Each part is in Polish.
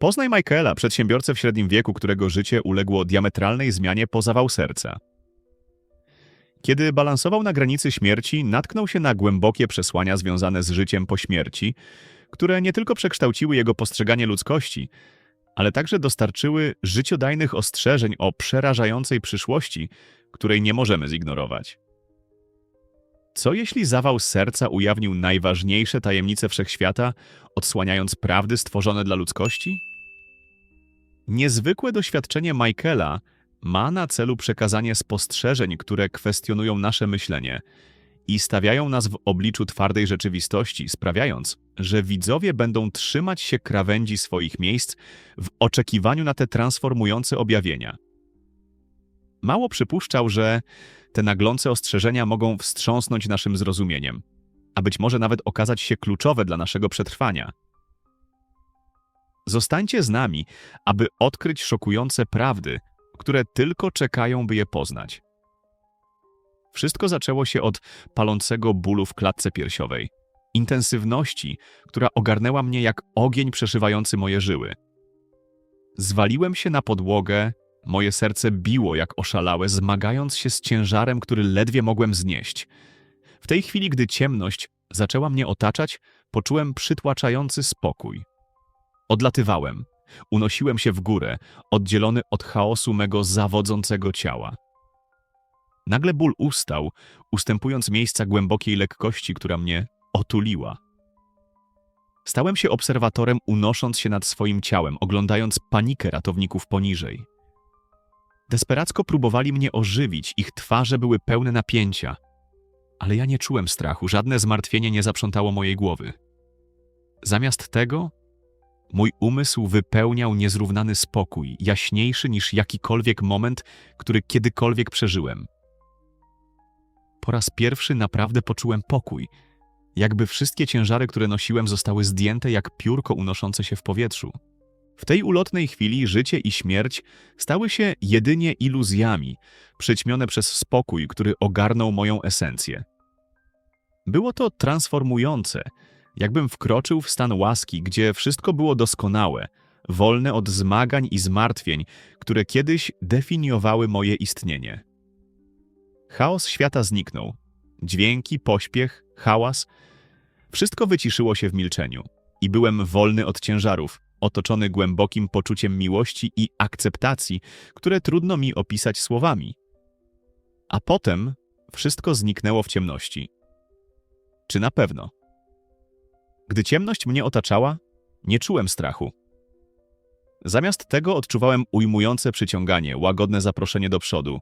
Poznaj Michaela, przedsiębiorcę w średnim wieku, którego życie uległo diametralnej zmianie po zawał serca. Kiedy balansował na granicy śmierci, natknął się na głębokie przesłania związane z życiem po śmierci, które nie tylko przekształciły jego postrzeganie ludzkości, ale także dostarczyły życiodajnych ostrzeżeń o przerażającej przyszłości, której nie możemy zignorować. Co jeśli zawał serca ujawnił najważniejsze tajemnice wszechświata, odsłaniając prawdy stworzone dla ludzkości? Niezwykłe doświadczenie Michaela ma na celu przekazanie spostrzeżeń, które kwestionują nasze myślenie i stawiają nas w obliczu twardej rzeczywistości, sprawiając, że widzowie będą trzymać się krawędzi swoich miejsc w oczekiwaniu na te transformujące objawienia. Mało przypuszczał, że te naglące ostrzeżenia mogą wstrząsnąć naszym zrozumieniem, a być może nawet okazać się kluczowe dla naszego przetrwania. Zostańcie z nami, aby odkryć szokujące prawdy, które tylko czekają, by je poznać. Wszystko zaczęło się od palącego bólu w klatce piersiowej, intensywności, która ogarnęła mnie jak ogień przeszywający moje żyły. Zwaliłem się na podłogę, moje serce biło jak oszalałe, zmagając się z ciężarem, który ledwie mogłem znieść. W tej chwili, gdy ciemność zaczęła mnie otaczać, poczułem przytłaczający spokój. Odlatywałem, unosiłem się w górę, oddzielony od chaosu mego zawodzącego ciała. Nagle ból ustał, ustępując miejsca głębokiej lekkości, która mnie otuliła. Stałem się obserwatorem, unosząc się nad swoim ciałem, oglądając panikę ratowników poniżej. Desperacko próbowali mnie ożywić, ich twarze były pełne napięcia. Ale ja nie czułem strachu, żadne zmartwienie nie zaprzątało mojej głowy. Zamiast tego, mój umysł wypełniał niezrównany spokój, jaśniejszy niż jakikolwiek moment, który kiedykolwiek przeżyłem. Po raz pierwszy naprawdę poczułem pokój, jakby wszystkie ciężary, które nosiłem, zostały zdjęte jak piórko unoszące się w powietrzu. W tej ulotnej chwili życie i śmierć stały się jedynie iluzjami, przyćmione przez spokój, który ogarnął moją esencję. Było to transformujące, jakbym wkroczył w stan łaski, gdzie wszystko było doskonałe, wolne od zmagań i zmartwień, które kiedyś definiowały moje istnienie. Chaos świata zniknął. Dźwięki, pośpiech, hałas wszystko wyciszyło się w milczeniu i byłem wolny od ciężarów, otoczony głębokim poczuciem miłości i akceptacji, które trudno mi opisać słowami. A potem wszystko zniknęło w ciemności. Czy na pewno? Gdy ciemność mnie otaczała, nie czułem strachu. Zamiast tego odczuwałem ujmujące przyciąganie, łagodne zaproszenie do przodu,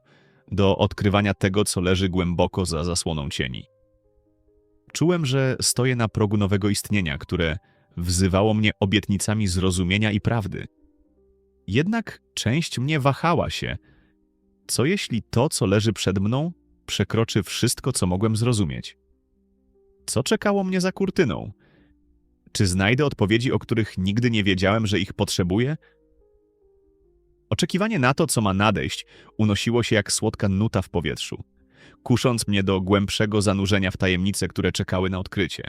do odkrywania tego, co leży głęboko za zasłoną cieni. Czułem, że stoję na progu nowego istnienia, które wzywało mnie obietnicami zrozumienia i prawdy. Jednak część mnie wahała się. Co jeśli to, co leży przed mną, przekroczy wszystko, co mogłem zrozumieć? Co czekało mnie za kurtyną? Czy znajdę odpowiedzi, o których nigdy nie wiedziałem, że ich potrzebuję? Oczekiwanie na to, co ma nadejść, unosiło się jak słodka nuta w powietrzu, kusząc mnie do głębszego zanurzenia w tajemnice, które czekały na odkrycie.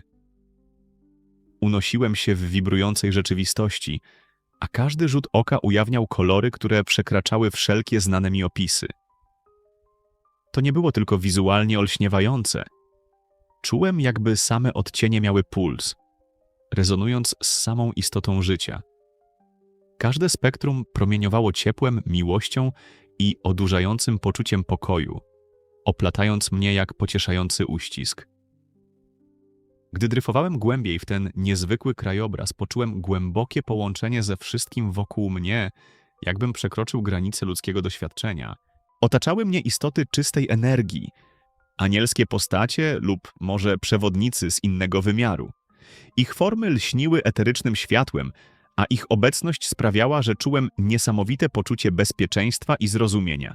Unosiłem się w wibrującej rzeczywistości, a każdy rzut oka ujawniał kolory, które przekraczały wszelkie znane mi opisy. To nie było tylko wizualnie olśniewające. Czułem, jakby same odcienie miały puls, rezonując z samą istotą życia. Każde spektrum promieniowało ciepłem, miłością i odurzającym poczuciem pokoju, oplatając mnie jak pocieszający uścisk. Gdy dryfowałem głębiej w ten niezwykły krajobraz, poczułem głębokie połączenie ze wszystkim wokół mnie, jakbym przekroczył granice ludzkiego doświadczenia. Otaczały mnie istoty czystej energii, anielskie postacie lub może przewodnicy z innego wymiaru. Ich formy lśniły eterycznym światłem, a ich obecność sprawiała, że czułem niesamowite poczucie bezpieczeństwa i zrozumienia.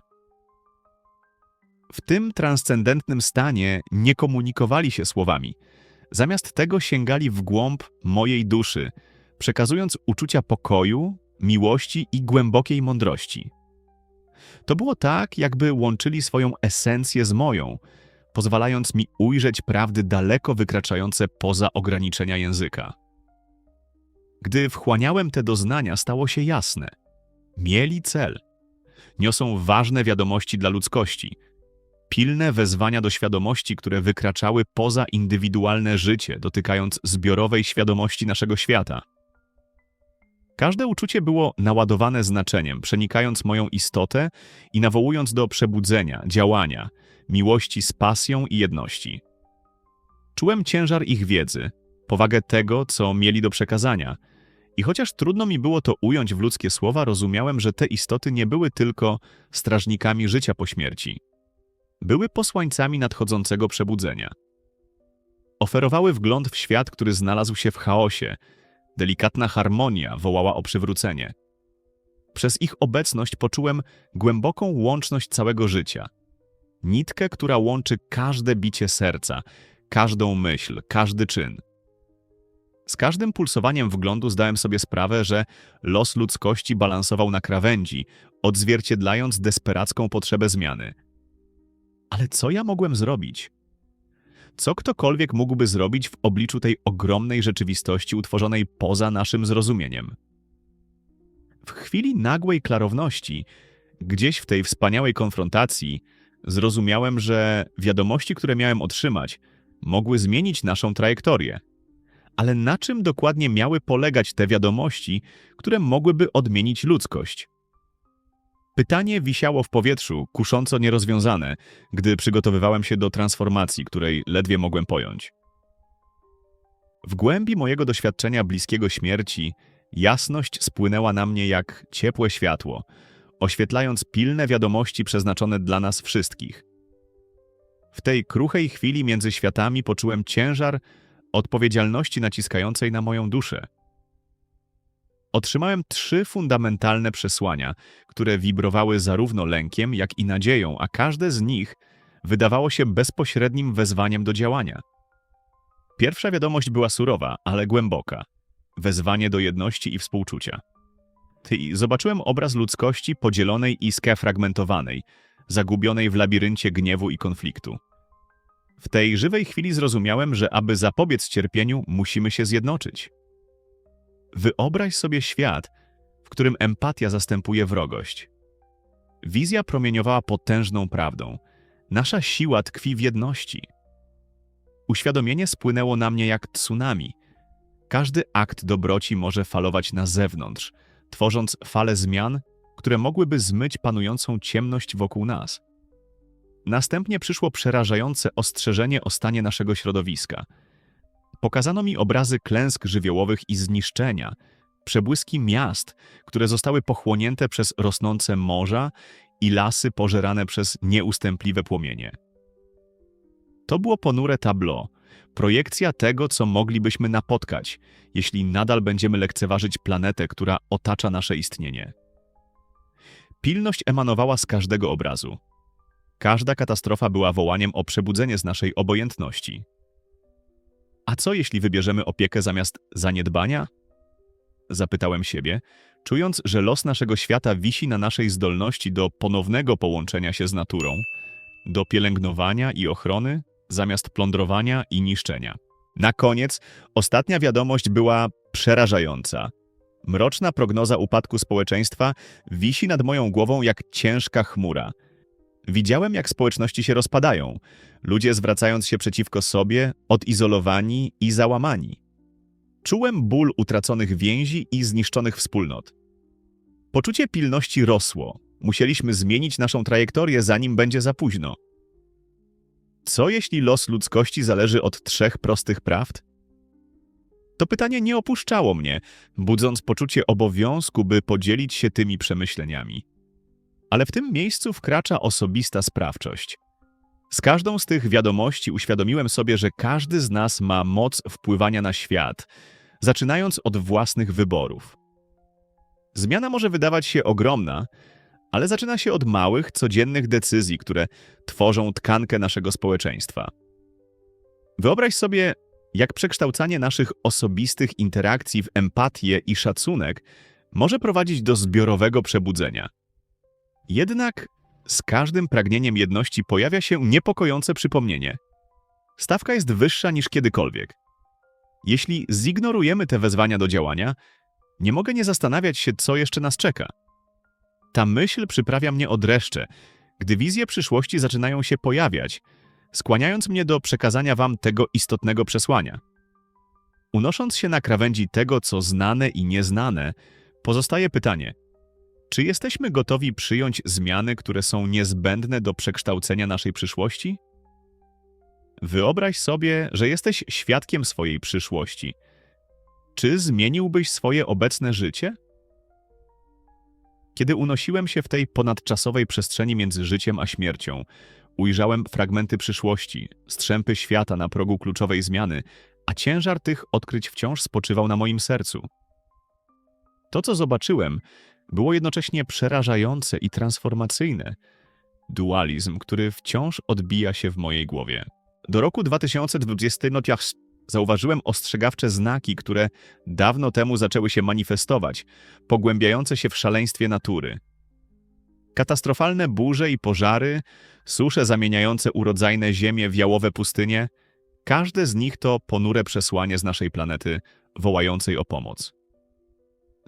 W tym transcendentnym stanie nie komunikowali się słowami. Zamiast tego sięgali w głąb mojej duszy, przekazując uczucia pokoju, miłości i głębokiej mądrości. To było tak, jakby łączyli swoją esencję z moją, pozwalając mi ujrzeć prawdy daleko wykraczające poza ograniczenia języka. Gdy wchłaniałem te doznania, stało się jasne. Mieli cel. Niosą ważne wiadomości dla ludzkości. Pilne wezwania do świadomości, które wykraczały poza indywidualne życie, dotykając zbiorowej świadomości naszego świata. Każde uczucie było naładowane znaczeniem, przenikając moją istotę i nawołując do przebudzenia, działania, miłości z pasją i jedności. Czułem ciężar ich wiedzy, powagę tego, co mieli do przekazania. I chociaż trudno mi było to ująć w ludzkie słowa, rozumiałem, że te istoty nie były tylko strażnikami życia po śmierci. Były posłańcami nadchodzącego przebudzenia. Oferowały wgląd w świat, który znalazł się w chaosie. Delikatna harmonia wołała o przywrócenie. Przez ich obecność poczułem głęboką łączność całego życia. Nitkę, która łączy każde bicie serca, każdą myśl, każdy czyn. Z każdym pulsowaniem wglądu zdałem sobie sprawę, że los ludzkości balansował na krawędzi, odzwierciedlając desperacką potrzebę zmiany. Ale co ja mogłem zrobić? Co ktokolwiek mógłby zrobić w obliczu tej ogromnej rzeczywistości utworzonej poza naszym zrozumieniem? W chwili nagłej klarowności, gdzieś w tej wspaniałej konfrontacji, zrozumiałem, że wiadomości, które miałem otrzymać, mogły zmienić naszą trajektorię. Ale na czym dokładnie miały polegać te wiadomości, które mogłyby odmienić ludzkość? Pytanie wisiało w powietrzu, kusząco nierozwiązane, gdy przygotowywałem się do transformacji, której ledwie mogłem pojąć. W głębi mojego doświadczenia bliskiego śmierci jasność spłynęła na mnie jak ciepłe światło, oświetlając pilne wiadomości przeznaczone dla nas wszystkich. W tej kruchej chwili między światami poczułem ciężar odpowiedzialności naciskającej na moją duszę. Otrzymałem trzy fundamentalne przesłania, które wibrowały zarówno lękiem, jak i nadzieją, a każde z nich wydawało się bezpośrednim wezwaniem do działania. Pierwsza wiadomość była surowa, ale głęboka. Wezwanie do jedności i współczucia. Ty, zobaczyłem obraz ludzkości podzielonej i skefragmentowanej, zagubionej w labiryncie gniewu i konfliktu. W tej żywej chwili zrozumiałem, że aby zapobiec cierpieniu, musimy się zjednoczyć. Wyobraź sobie świat, w którym empatia zastępuje wrogość. Wizja promieniowała potężną prawdą. Nasza siła tkwi w jedności. Uświadomienie spłynęło na mnie jak tsunami. Każdy akt dobroci może falować na zewnątrz, tworząc fale zmian, które mogłyby zmyć panującą ciemność wokół nas. Następnie przyszło przerażające ostrzeżenie o stanie naszego środowiska. Pokazano mi obrazy klęsk żywiołowych i zniszczenia, przebłyski miast, które zostały pochłonięte przez rosnące morza i lasy pożerane przez nieustępliwe płomienie. To było ponure tableau, projekcja tego, co moglibyśmy napotkać, jeśli nadal będziemy lekceważyć planetę, która otacza nasze istnienie. Pilność emanowała z każdego obrazu. Każda katastrofa była wołaniem o przebudzenie z naszej obojętności. A co jeśli wybierzemy opiekę zamiast zaniedbania? Zapytałem siebie, czując, że los naszego świata wisi na naszej zdolności do ponownego połączenia się z naturą, do pielęgnowania i ochrony zamiast plądrowania i niszczenia. Na koniec ostatnia wiadomość była przerażająca. Mroczna prognoza upadku społeczeństwa wisi nad moją głową jak ciężka chmura – Widziałem, jak społeczności się rozpadają, ludzie zwracając się przeciwko sobie, odizolowani i załamani. Czułem ból utraconych więzi i zniszczonych wspólnot. Poczucie pilności rosło. Musieliśmy zmienić naszą trajektorię, zanim będzie za późno. Co jeśli los ludzkości zależy od trzech prostych prawd? To pytanie nie opuszczało mnie, budząc poczucie obowiązku, by podzielić się tymi przemyśleniami. Ale w tym miejscu wkracza osobista sprawczość. Z każdą z tych wiadomości uświadomiłem sobie, że każdy z nas ma moc wpływania na świat, zaczynając od własnych wyborów. Zmiana może wydawać się ogromna, ale zaczyna się od małych, codziennych decyzji, które tworzą tkankę naszego społeczeństwa. Wyobraź sobie, jak przekształcanie naszych osobistych interakcji w empatię i szacunek może prowadzić do zbiorowego przebudzenia. Jednak z każdym pragnieniem jedności pojawia się niepokojące przypomnienie. Stawka jest wyższa niż kiedykolwiek. Jeśli zignorujemy te wezwania do działania, nie mogę nie zastanawiać się, co jeszcze nas czeka. Ta myśl przyprawia mnie o dreszcze, gdy wizje przyszłości zaczynają się pojawiać, skłaniając mnie do przekazania wam tego istotnego przesłania. Unosząc się na krawędzi tego, co znane i nieznane, pozostaje pytanie: czy jesteśmy gotowi przyjąć zmiany, które są niezbędne do przekształcenia naszej przyszłości? Wyobraź sobie, że jesteś świadkiem swojej przyszłości. Czy zmieniłbyś swoje obecne życie? Kiedy unosiłem się w tej ponadczasowej przestrzeni między życiem a śmiercią, ujrzałem fragmenty przyszłości, strzępy świata na progu kluczowej zmiany, a ciężar tych odkryć wciąż spoczywał na moim sercu. To, co zobaczyłem, było jednocześnie przerażające i transformacyjne. Dualizm, który wciąż odbija się w mojej głowie. Do roku 2020 zauważyłem ostrzegawcze znaki, które dawno temu zaczęły się manifestować, pogłębiające się w szaleństwie natury. Katastrofalne burze i pożary, susze zamieniające urodzajne ziemię w jałowe pustynie, każde z nich to ponure przesłanie z naszej planety, wołającej o pomoc.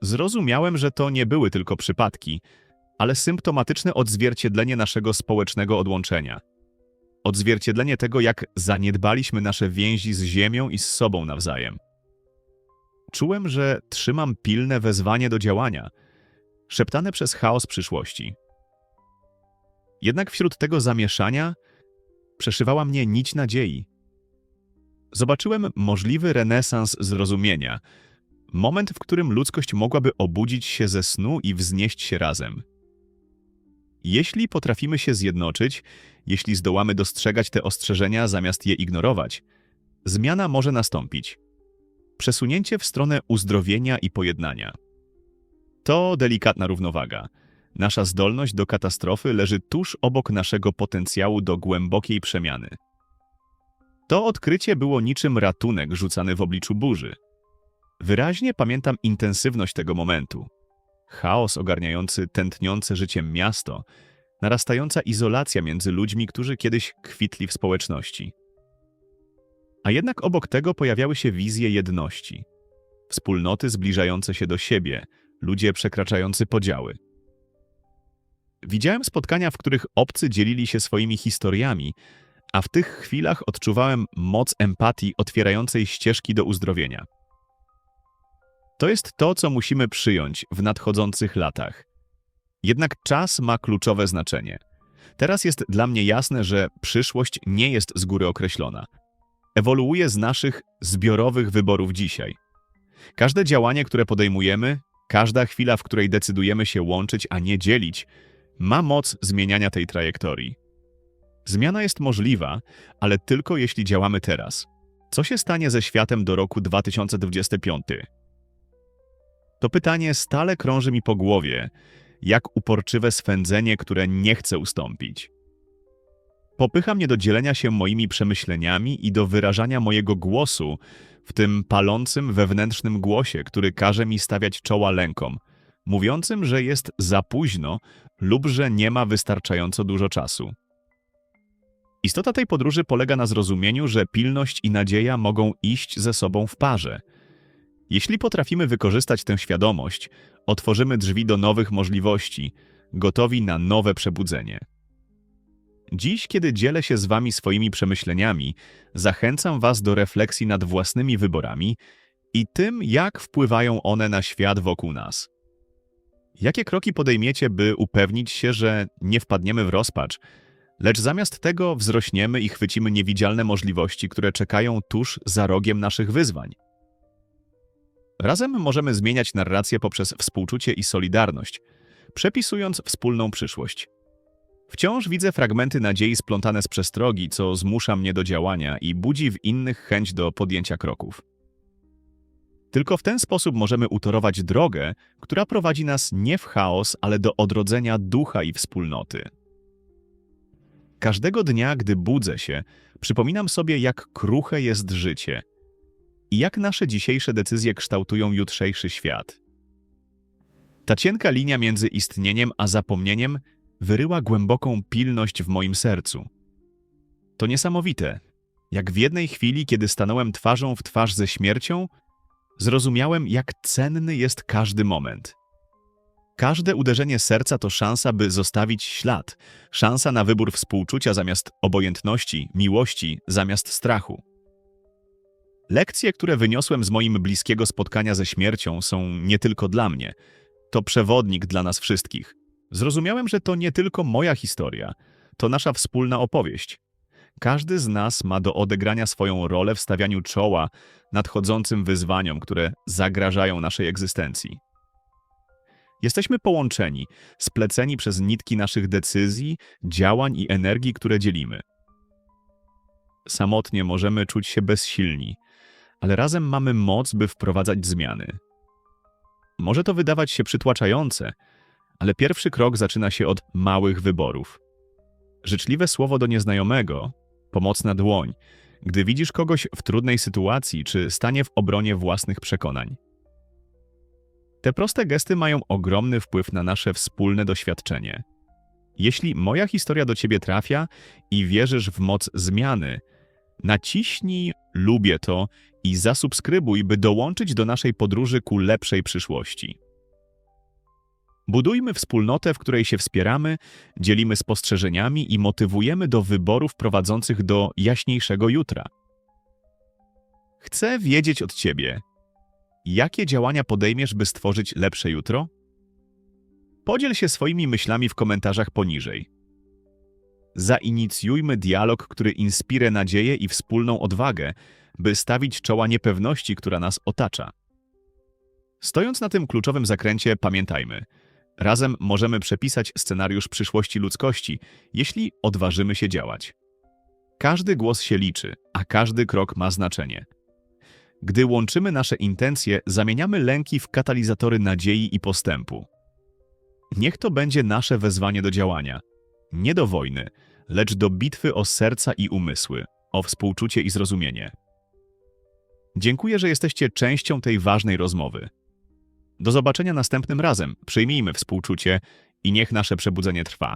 Zrozumiałem, że to nie były tylko przypadki, ale symptomatyczne odzwierciedlenie naszego społecznego odłączenia. Odzwierciedlenie tego, jak zaniedbaliśmy nasze więzi z ziemią i z sobą nawzajem. Czułem, że trzymam pilne wezwanie do działania, szeptane przez chaos przyszłości. Jednak wśród tego zamieszania przeszywała mnie nić nadziei. Zobaczyłem możliwy renesans zrozumienia – Moment, w którym ludzkość mogłaby obudzić się ze snu i wznieść się razem. Jeśli potrafimy się zjednoczyć, jeśli zdołamy dostrzegać te ostrzeżenia zamiast je ignorować, zmiana może nastąpić. Przesunięcie w stronę uzdrowienia i pojednania. To delikatna równowaga. Nasza zdolność do katastrofy leży tuż obok naszego potencjału do głębokiej przemiany. To odkrycie było niczym ratunek rzucany w obliczu burzy – Wyraźnie pamiętam intensywność tego momentu. Chaos ogarniający tętniące życiem miasto, narastająca izolacja między ludźmi, którzy kiedyś kwitli w społeczności. A jednak obok tego pojawiały się wizje jedności. Wspólnoty zbliżające się do siebie, ludzie przekraczający podziały. Widziałem spotkania, w których obcy dzielili się swoimi historiami, a w tych chwilach odczuwałem moc empatii otwierającej ścieżki do uzdrowienia. To jest to, co musimy przyjąć w nadchodzących latach. Jednak czas ma kluczowe znaczenie. Teraz jest dla mnie jasne, że przyszłość nie jest z góry określona. Ewoluuje z naszych zbiorowych wyborów dzisiaj. Każde działanie, które podejmujemy, każda chwila, w której decydujemy się łączyć, a nie dzielić, ma moc zmieniania tej trajektorii. Zmiana jest możliwa, ale tylko jeśli działamy teraz. Co się stanie ze światem do roku 2025? To pytanie stale krąży mi po głowie, jak uporczywe swędzenie, które nie chce ustąpić. Popycha mnie do dzielenia się moimi przemyśleniami i do wyrażania mojego głosu w tym palącym wewnętrznym głosie, który każe mi stawiać czoła lękom, mówiącym, że jest za późno lub że nie ma wystarczająco dużo czasu. Istota tej podróży polega na zrozumieniu, że pilność i nadzieja mogą iść ze sobą w parze – jeśli potrafimy wykorzystać tę świadomość, otworzymy drzwi do nowych możliwości, gotowi na nowe przebudzenie. Dziś, kiedy dzielę się z Wami swoimi przemyśleniami, zachęcam Was do refleksji nad własnymi wyborami i tym, jak wpływają one na świat wokół nas. Jakie kroki podejmiecie, by upewnić się, że nie wpadniemy w rozpacz, lecz zamiast tego wzrośniemy i chwycimy niewidzialne możliwości, które czekają tuż za rogiem naszych wyzwań? Razem możemy zmieniać narrację poprzez współczucie i solidarność, przepisując wspólną przyszłość. Wciąż widzę fragmenty nadziei splątane z przestrogi, co zmusza mnie do działania i budzi w innych chęć do podjęcia kroków. Tylko w ten sposób możemy utorować drogę, która prowadzi nas nie w chaos, ale do odrodzenia ducha i wspólnoty. Każdego dnia, gdy budzę się, przypominam sobie, jak kruche jest życie – i jak nasze dzisiejsze decyzje kształtują jutrzejszy świat. Ta cienka linia między istnieniem a zapomnieniem wyryła głęboką pilność w moim sercu. To niesamowite. Jak w jednej chwili, kiedy stanąłem twarzą w twarz ze śmiercią, zrozumiałem, jak cenny jest każdy moment. Każde uderzenie serca to szansa, by zostawić ślad, szansa na wybór współczucia zamiast obojętności, miłości zamiast strachu. Lekcje, które wyniosłem z moim bliskiego spotkania ze śmiercią, są nie tylko dla mnie. To przewodnik dla nas wszystkich. Zrozumiałem, że to nie tylko moja historia, to nasza wspólna opowieść. Każdy z nas ma do odegrania swoją rolę w stawianiu czoła nadchodzącym wyzwaniom, które zagrażają naszej egzystencji. Jesteśmy połączeni, spleceni przez nitki naszych decyzji, działań i energii, które dzielimy. Samotnie możemy czuć się bezsilni, ale razem mamy moc, by wprowadzać zmiany. Może to wydawać się przytłaczające, ale pierwszy krok zaczyna się od małych wyborów. Życzliwe słowo do nieznajomego, pomocna dłoń, gdy widzisz kogoś w trudnej sytuacji czy stanie w obronie własnych przekonań. Te proste gesty mają ogromny wpływ na nasze wspólne doświadczenie. Jeśli moja historia do ciebie trafia i wierzysz w moc zmiany, naciśnij lubię to i zasubskrybuj, by dołączyć do naszej podróży ku lepszej przyszłości. Budujmy wspólnotę, w której się wspieramy, dzielimy spostrzeżeniami i motywujemy do wyborów prowadzących do jaśniejszego jutra. Chcę wiedzieć od Ciebie, jakie działania podejmiesz, by stworzyć lepsze jutro? Podziel się swoimi myślami w komentarzach poniżej. Zainicjujmy dialog, który inspiruje nadzieję i wspólną odwagę, by stawić czoła niepewności, która nas otacza. Stojąc na tym kluczowym zakręcie, pamiętajmy – Razem możemy przepisać scenariusz przyszłości ludzkości, jeśli odważymy się działać. Każdy głos się liczy, a każdy krok ma znaczenie. Gdy łączymy nasze intencje, zamieniamy lęki w katalizatory nadziei i postępu. Niech to będzie nasze wezwanie do działania. Nie do wojny, lecz do bitwy o serca i umysły, o współczucie i zrozumienie. Dziękuję, że jesteście częścią tej ważnej rozmowy. Do zobaczenia następnym razem. Przyjmijmy współczucie i niech nasze przebudzenie trwa.